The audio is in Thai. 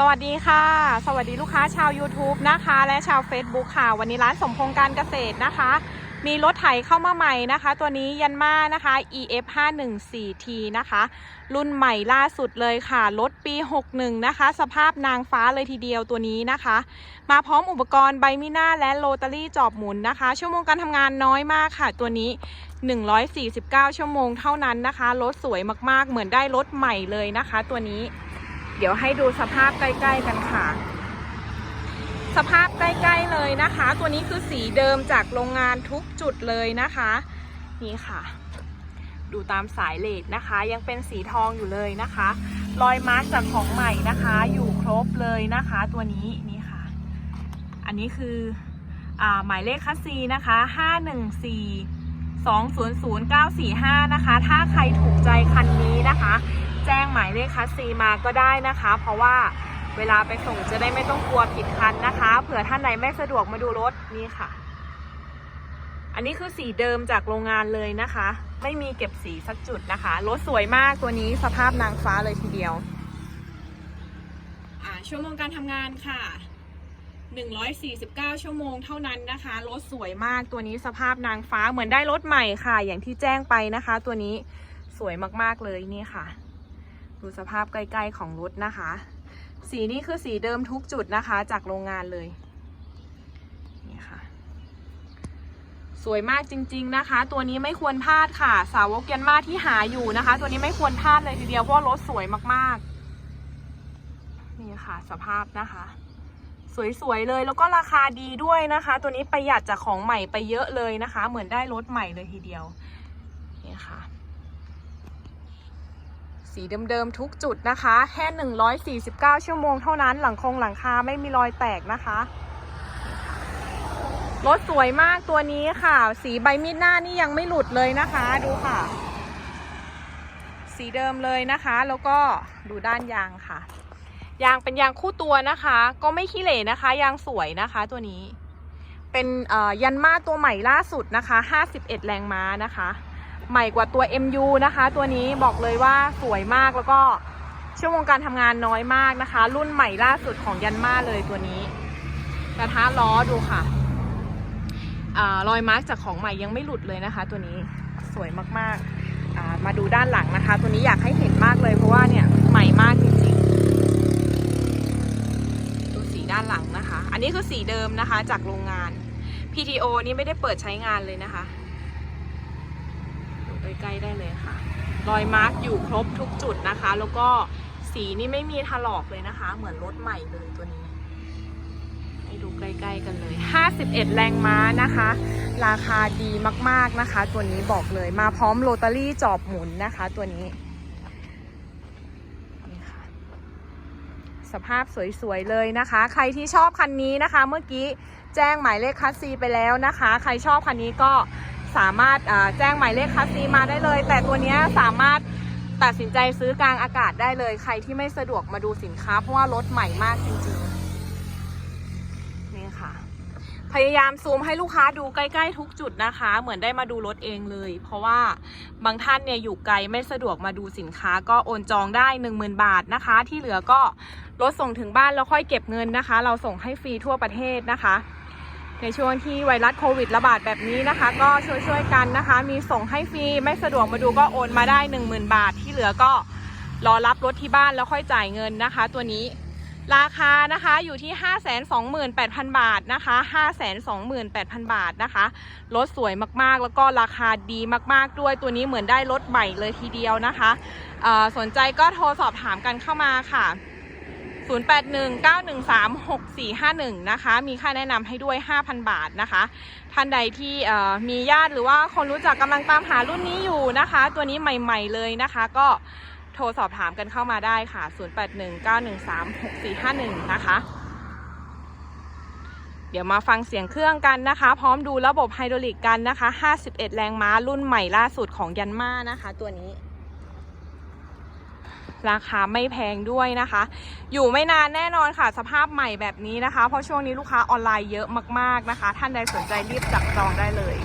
สวัสดีค่ะ สวัสดีลูกค้าชาว YouTube นะคะ และชาว Facebook ค่ะ วันนี้ร้านสมพงษ์การเกษตรนะคะ มีรถไถเข้ามาใหม่นะคะ ตัวนี้ยันมานะคะ EF 5 1 4 T นะคะ รุ่นใหม่ล่าสุดเลยค่ะ รถปี 61 นะคะ สภาพนางฟ้าเลยทีเดียวตัวนี้นะคะ มาพร้อมอุปกรณ์ใบมิน่าและโรตารี่จอบหมุนนะคะ ชั่วโมงการทำงานน้อยมากค่ะ ตัวนี้ 149 ชั่วโมงเท่านั้นนะคะ รถสวยมากๆ เหมือนได้รถใหม่เลยนะคะ ตัวนี้ เดี๋ยวให้ดูสภาพใกล้ ๆ กันค่ะ สภาพใกล้ ๆ เลยนะคะ ตัวนี้คือสีเดิมจากโรงงานทุกจุดเลยนะคะ นี่ค่ะ ดูตามสายเลดนะคะ ยังเป็นสีทองอยู่เลยนะคะ รอยมาร์กจากของใหม่นะคะ อยู่ครบเลยนะคะ ตัวนี้นี่ค่ะ อันนี้คืออหมายเลขคัสซีนะคะ514 200945 นะคะ ถ้าใครถูกใจคันนี้นะคะ แจ้งหมายเลขคัสซีมาก็ได้นะคะ เพราะว่าเวลาไปส่งจะได้ไม่ต้องกลัวผิดคันนะคะ เผื่อท่านใดไม่สะดวกมาดูรถนี่ค่ะ อันนี้คือสีเดิมจากโรงงานเลยนะคะ ไม่มีเก็บสีสักจุดนะคะ รถสวยมากตัวนี้สภาพนางฟ้าเลยทีเดียวอ่าชั่วโมงการทำงานค่ะ 149 ชั่วโมงเท่านั้นนะคะ รถสวยมากตัวนี้สภาพนางฟ้าเหมือนได้รถใหม่ค่ะ อย่างที่แจ้งไปนะคะ ตัวนี้สวยมากๆเลยนี่ค่ะ ดูสภาพใกล้ๆของรถนะคะ สีนี้คือสีเดิมทุกจุดนะคะ จากโรงงานเลยนี่ค่ะ สวยมากจริง ๆนะคะ ตัวนี้ไม่ควรพลาดค่ะ สาวกยันมาที่หาอยู่นะคะ ตัวนี้ไม่ควรพลาดเลยทีเดียวเพราะรถสวยมากๆ นี่ค่ะ สภาพนะคะ สวยๆเลยแล้วก็ราคาดีด้วยนะคะ ตัวนี้ประหยัดจากของใหม่ไปเยอะเลยนะคะ เหมือนได้รถใหม่เลยทีเดียวนี่ค่ะ สีเดิมๆทุกจุดนะคะ แค่ 149 ชั่วโมงเท่านั้นหลังคงหลังคาไม่มีรอยแตกนะคะรถสวยมากตัวนี้ค่ะ สีใบมีดหน้านี่ยังไม่หลุดเลยนะคะ ดูค่ะ สีเดิมเลยนะคะ แล้วก็ดูด้านยางค่ะ ยางเป็นยางคู่ตัวนะคะ ก็ไม่ขี้เหร่นะคะ ยางสวยนะคะตัวนี้ เป็นยันมาตัวใหม่ล่าสุดนะคะ 51 แรงม้านะคะ ใหม่กว่าตัว MU นะคะ ตัวนี้บอกเลยว่าสวยมากแล้วก็ชั่วโมงการทำงานน้อยมากนะคะ รุ่นใหม่ล่าสุดของยันมาเลยตัวนี้กระทะล้อดูค่ะอรอยมาร์กจากของใหม่ยังไม่หลุดเลยนะคะ ตัวนี้สวยมากๆมาดูด้านหลังนะคะ ตัวนี้อยากให้เห็นมากเลยเพราะว่าเนี่ยใหม่มากจริงๆดูสีด้านหลังนะคะ อันนี้คือสีเดิมนะคะจากโรงงาน PTO นี่ไม่ได้เปิดใช้งานเลยนะคะ ใกล้ ๆ ได้เลยค่ะ รอยมาร์กอยู่ครบทุกจุดนะคะ แล้วก็สีนี่ไม่มีถลอกเลยนะคะ เหมือนรถใหม่เลยตัวนี้ให้ดูใกล้ ๆ กันเลย 51 แรงม้านะคะ ราคาดีมากๆนะคะ ตัวนี้บอกเลยมาพร้อมโรตารี่จอบหมุนนะคะ ตัวนี้นี่ค่ะสภาพสวยๆเลยนะคะ ใครที่ชอบคันนี้นะคะ เมื่อกี้แจ้งหมายเลขคัสซีไปแล้วนะคะ ใครชอบคันนี้ก็ สามารถแจ้งหมายเลขคัสซีมาได้เลย แต่ตัวนี้สามารถตัดสินใจซื้อกลางอากาศได้เลย ใครที่ไม่สะดวกมาดูสินค้า เพราะว่ารถใหม่มากจริงๆ นี่ค่ะ พยายามซูมให้ลูกค้าดูใกล้ๆทุกจุดนะคะ เหมือนได้มาดูรถเองเลย เพราะว่าบางท่านเนี่ยอยู่ไกลไม่สะดวกมาดูสินค้า ก็โอนจองได้ 10,000 บาทนะคะ ที่เหลือก็รถส่งถึงบ้านแล้วค่อยเก็บเงินนะคะ เราส่งให้ฟรีทั่วประเทศนะคะ ในช่วงที่ไวรัสโควิดระบาดแบบนี้นะคะ ก็ช่วยๆกันนะคะ มีส่งให้ฟรีไม่สะดวกมาดูก็โอนมาได้ 10,000 บาทที่เหลือก็รอรับรถที่บ้านแล้วค่อยจ่ายเงินนะคะ ตัวนี้ราคานะคะอยู่ที่ 528,000 บาทนะคะ 528,000 บาทนะคะ รถสวยมากๆ แล้วก็ราคาดีมากๆด้วย ตัวนี้เหมือนได้รถใหม่เลยทีเดียวนะคะ สนใจก็โทรสอบถามกันเข้ามาค่ะ 0819136451 นะคะ มีค่าแนะนำให้ด้วย 5,000 บาทนะคะ ท่านใดที่มีญาติหรือว่าคนรู้จักกำลังตามหารุ่นนี้อยู่นะคะ ตัวนี้ใหม่ๆเลยนะคะ ก็โทรสอบถามกันเข้ามาได้ค่ะ 0819136451 นะคะ เดี๋ยวมาฟังเสียงเครื่องกันนะคะ พร้อมดูระบบไฮดรอลิกกันนะคะ 51 แรงม้ารุ่นใหม่ล่าสุดของยันมานะคะ ตัวนี้ ราคาไม่แพงด้วยนะคะ อยู่ไม่นานแน่นอนค่ะ สภาพใหม่แบบนี้นะคะ เพราะช่วงนี้ลูกค้าออนไลน์เยอะมากๆนะคะ ท่านใดสนใจรีบจับจองได้เลย